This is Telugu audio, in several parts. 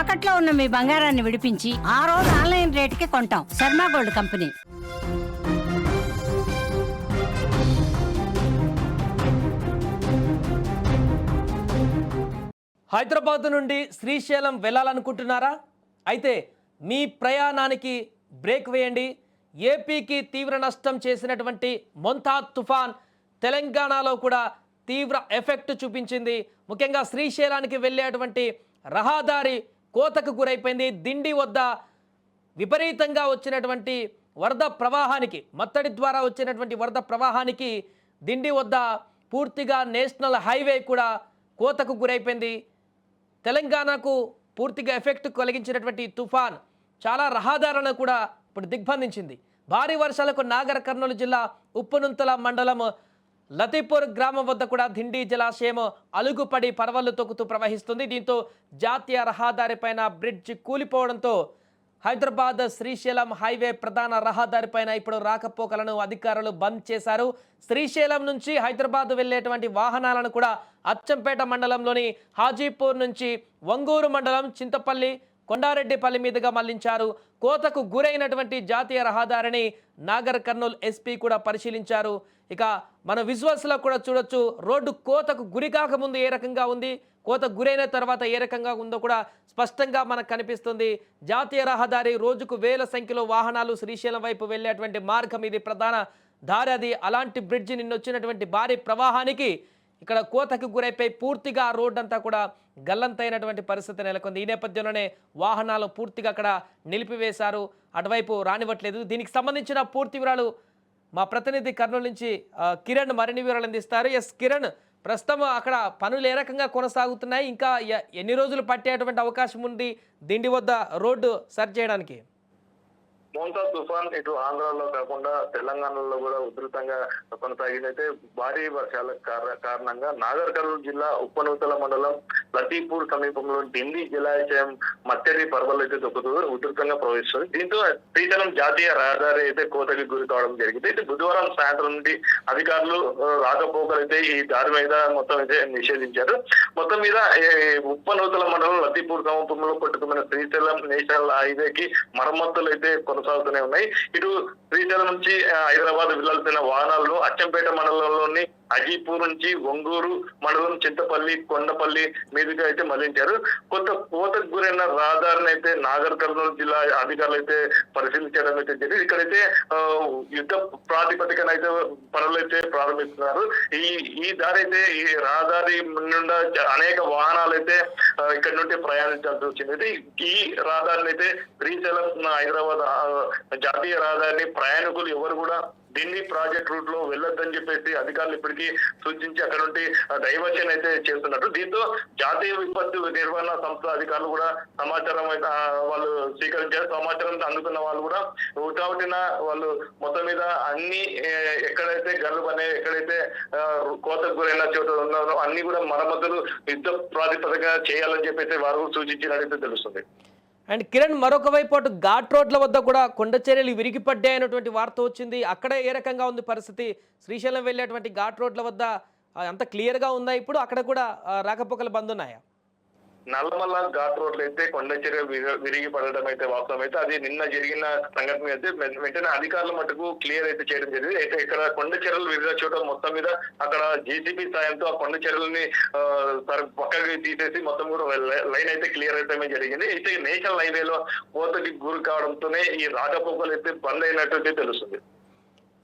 తాకట్లో ఉన్న మీ బంగారాన్ని విడిపించి ఆ రోజు ఆన్లైన్ రేటుకి కొంటాం. Sharma gold company. హైదరాబాద్ నుండి శ్రీశైలం వెళ్ళాలనుకుంటున్నారా? అయితే మీ ప్రయాణానికి బ్రేక్ వేయండి. ఏపీకి తీవ్ర నష్టం చేసినటువంటి మొంతా తుఫాన్ తెలంగాణలో కూడా తీవ్ర ఎఫెక్ట్ చూపించింది. ముఖ్యంగా శ్రీశైలానికి వెళ్ళేటువంటి రహదారి కోతకు గురైపోయింది. దిండి వద్ద విపరీతంగా వచ్చినటువంటి వరద ప్రవాహానికి మత్తడి ద్వారా వచ్చినటువంటి వరద ప్రవాహానికి దిండి వద్ద పూర్తిగా నేషనల్ హైవే కూడా కోతకు గురైపోయింది. తెలంగాణకు పూర్తిగా ఎఫెక్ట్ కలిగించినటువంటి తుఫాన్ చాలా రహదారులను కూడా ఇప్పుడు దిగ్బంధించింది. భారీ వర్షాలకు నాగర్ కర్నూలు జిల్లా ఉప్పునుంతల మండలం లతీపూర్ గ్రామం వద్ద కూడా దిండి జలాశయం అలుగుపడి పర్వలు తొక్కుతూ ప్రవహిస్తుంది. దీంతో జాతీయ రహదారిపైన బ్రిడ్జ్ కూలిపోవడంతో హైదరాబాద్ శ్రీశైలం హైవే ప్రధాన రహదారిపైన ఇప్పుడు రాకపోకలను అధికారులు బంద్ చేశారు. శ్రీశైలం నుంచి హైదరాబాద్ వెళ్ళేటువంటి వాహనాలను కూడా అచ్చంపేట మండలంలోని హాజీపూర్ నుంచి వంగూరు మండలం చింతపల్లి కొండారెడ్డిపల్లి మీదుగా మళ్ళించారు. కోతకు గురైనటువంటి జాతీయ రహదారిని నాగర్ కర్నూల్ ఎస్పీ కూడా పరిశీలించారు. ఇక మన విజువల్స్లో కూడా చూడొచ్చు రోడ్డు కోతకు గురి కాకముందు ఏ రకంగా ఉంది కోత గురైన తర్వాత ఏ రకంగా ఉందో కూడా స్పష్టంగా మనకు కనిపిస్తుంది. జాతీయ రహదారి రోజుకు వేల సంఖ్యలో వాహనాలు శ్రీశైలం వైపు వెళ్ళేటువంటి మార్గం ఇది ప్రధాన దారి అది. అలాంటి బ్రిడ్జి నిన్న వచ్చినటువంటి భారీ ప్రవాహానికి ఇక్కడ కోతకు గురైపోయి పూర్తిగా ఆ అంతా కూడా గల్లంతైనటువంటి పరిస్థితి నెలకొంది. ఈ నేపథ్యంలోనే వాహనాలు పూర్తిగా అక్కడ నిలిపివేశారు. అటువైపు రానివ్వట్లేదు. దీనికి సంబంధించిన పూర్తి వివరాలు మా ప్రతినిధి కర్నూలు నుంచి కిరణ్ మరిన్ని వివరాలు అందిస్తారు. ఎస్ కిరణ్ ప్రస్తుతం అక్కడ పనులు ఏ రకంగా కొనసాగుతున్నాయి? ఇంకా ఎన్ని రోజులు పట్టేటువంటి అవకాశం ఉంది దిండి వద్ద రోడ్డు సర్చ్ చేయడానికి? మోంతా తుఫాన్ ఇటు ఆంధ్రాలో కాకుండా తెలంగాణలో కూడా ఉధృతంగా కొనసాగినైతే భారీ వర్షాల కారణంగా నాగర్ కర్నూలు జిల్లా ఉప్పనూతల మండలం లతీపూర్ సమీపంలో ఢిల్లీ జలాశయం మత్తెరి పర్వలు అయితే దొక్కుతూ ఉధృతంగా ప్రవహిస్తుంది. దీంతో శ్రీశైలం జాతీయ రహదారి అయితే కోతకి గురి కావడం జరిగింది. అయితే బుధవారం సాయంత్రం నుండి అధికారులు రాకపోకలు అయితే ఈ దారి మీద మొత్తం అయితే నిషేధించారు. మొత్తం మీద ఉప్పనూతల మండలం లతీపూర్ సమీపంలో కొట్టుకున్న శ్రీశైలం నేషనల్ హైవేకి మరమ్మతులు అయితే కొనసాగుతూనే ఉన్నాయి. ఇటు శ్రీశైలం నుంచి హైదరాబాద్ వెళ్ళాల్సిన వాహనాలను అచ్చంపేట మండలంలోని అజీపూర్ నుంచి ఒంగూరు మండలం చింతపల్లి కొండపల్లి మీదుగా అయితే మళ్ళించారు. కొంత కోతకు గురైన రహదారిని అయితే నాగర్ కర్నూలు జిల్లా అధికారులు అయితే పరిశీలించడం అయితే జరిగింది. ఇక్కడైతే ఆ, యుద్ధ ప్రాతిపదికన అయితే పనులు అయితే ప్రారంభిస్తున్నారు. ఈ ఈ దారి అయితే ఈ రహదారి నుండి అనేక వాహనాలు అయితే ఇక్కడ నుండి ప్రయాణించాల్సి వచ్చింది. అయితే ఈ రహదారిని అయితే శ్రీశైలం హైదరాబాద్ జాతీయ రహదారిని ప్రయాణికులు ఎవరు కూడా ఢిల్లీ ప్రాజెక్ట్ రూట్లో వెళ్ళొద్దని చెప్పేసి అధికారులు ఇప్పటికీ సూచించి అక్కడ నుండి డైవర్షన్ అయితే చేస్తున్నట్టు. దీంతో జాతీయ విపత్తు నిర్వహణ సంస్థ అధికారులు కూడా సమాచారం అయితే వాళ్ళు స్వీకరించారు. సమాచారం అందుకున్న వాళ్ళు కూడా ఉటావుటిన వాళ్ళు మొత్తం మీద అన్ని ఎక్కడైతే గల్లు పనే ఎక్కడైతే కోతకు గురైన చోట ఉన్నారో అన్ని కూడా మరమ్మతులు యుద్ధ ప్రాతిపదిక చేయాలని చెప్పేసి వారు సూచించినట్టు తెలుస్తుంది. అండ్ కిరణ్ మరొక వైపు అటు ఘాట్ రోడ్ల వద్ద కూడా కొండ చర్యలు విరిగిపడ్డాయనేటువంటి వార్త వచ్చింది. అక్కడ ఏ రకంగా ఉంది పరిస్థితి? శ్రీశైలం వెళ్ళేటువంటి ఘాట్ రోడ్ల వద్ద అంత క్లియర్గా ఉందా ఇప్పుడు? అక్కడ కూడా రాకపోకలు బంద్ ఉన్నాయా? నల్లమల్ల ఘాట్ రోడ్లు అయితే కొండ చర్య విరిగి పడడం అయితే వాస్తవం అయితే అది నిన్న జరిగిన సంఘటన అయితే వెంటనే అధికారుల మటుకు క్లియర్ అయితే చేయడం జరిగింది. అయితే ఇక్కడ కొండ చర్యలు విరిగిన చోట మొత్తం మీద అక్కడ జేసీబీ సాయంతో ఆ కొండ చర్యలని పక్కకి తీసేసి మొత్తం కూడా లైన్ అయితే క్లియర్ అయితే జరిగింది. అయితే నేషనల్ హైవేలో కోతకి గురి కావడంతోనే ఈ రాకపోకలు అయితే బంద్ అయినట్టు అయితే తెలుస్తుంది.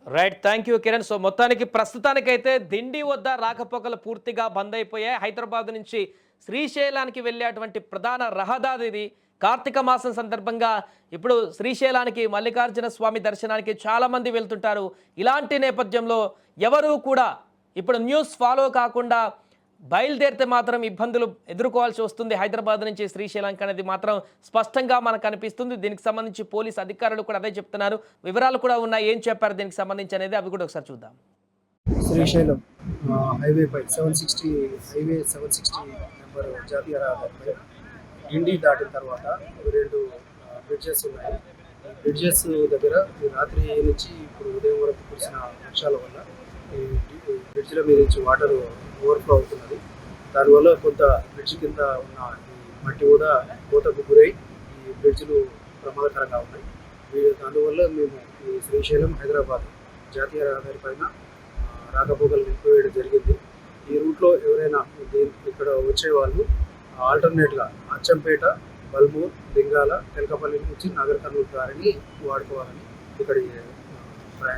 Right thank you Kiran so మొత్తానికి ప్రస్తుతానికైతే దిండి వద్ద రాకపోకలు పూర్తిగా బంద్ అయిపోయాయి. హైదరాబాద్ నుంచి శ్రీశైలానికి వెళ్ళేటువంటి ప్రధాన రహదారి ఇది. కార్తీక మాసం సందర్భంగా ఇప్పుడు శ్రీశైలానికి మల్లికార్జున స్వామి దర్శనానికి చాలామంది వెళ్తుంటారు. ఇలాంటి నేపథ్యంలో ఎవరూ కూడా ఇప్పుడు న్యూస్ ఫాలో కాకుండా బయలుదేరితే మాత్రం ఇబ్బందులు ఎదుర్కోవాల్సి వస్తుంది. హైదరాబాద్ నుంచి శ్రీశైలంకి అనేది మాత్రం స్పష్టంగా మనకు కనిపిస్తుంది దీనికి సంబంధించి పోలీస్ అధికారులు కూడా అదే చెప్తున్నారు. వివరాలు కూడా ఉన్నాయి. ఏం చెప్పారు? దీనికి సంబంధించి అనేది అవి కూడా ఒకసారి చూద్దాం. శ్రీశైలం ఆ, హైవే పై seven sixty highway seven sixty number జాతీయ రహదారిపై ఇండి దాటిన తర్వాత రెండు బ్రిడ్జెస్ ఉన్నాయి. బ్రిడ్జెస్ దగ్గర రాత్రి నుంచి ఇప్పుడు ఉదయం వరకు కురిసిన వర్షాల వల్ల బ్రిడ్జ్ల మీద నుంచి వాటర్ ఓవర్ఫ్లో అవుతున్నది. దానివల్ల కొంత బ్రిడ్జ్ కింద ఉన్న ఈ మట్టి కూడా కోతకు గురై ఈ బ్రిడ్జ్లు ప్రమాదకరంగా ఉన్నాయి. వీ- అందువల్ల మేము ఈ శ్రీశైలం హైదరాబాద్ జాతీయ రహదారి పైన రాకపోకలు నిలిపివేయడం జరిగింది. ఈ రూట్లో ఎవరైనా ఇక్కడ వచ్చే వాళ్ళు ఆల్టర్నేట్గా అచ్చంపేట బల్మూర్ లింగాల తెలకపల్లి నుంచి నగర కర్నూలు దారిని వాడుకోవాలని ఇక్కడ ఆ,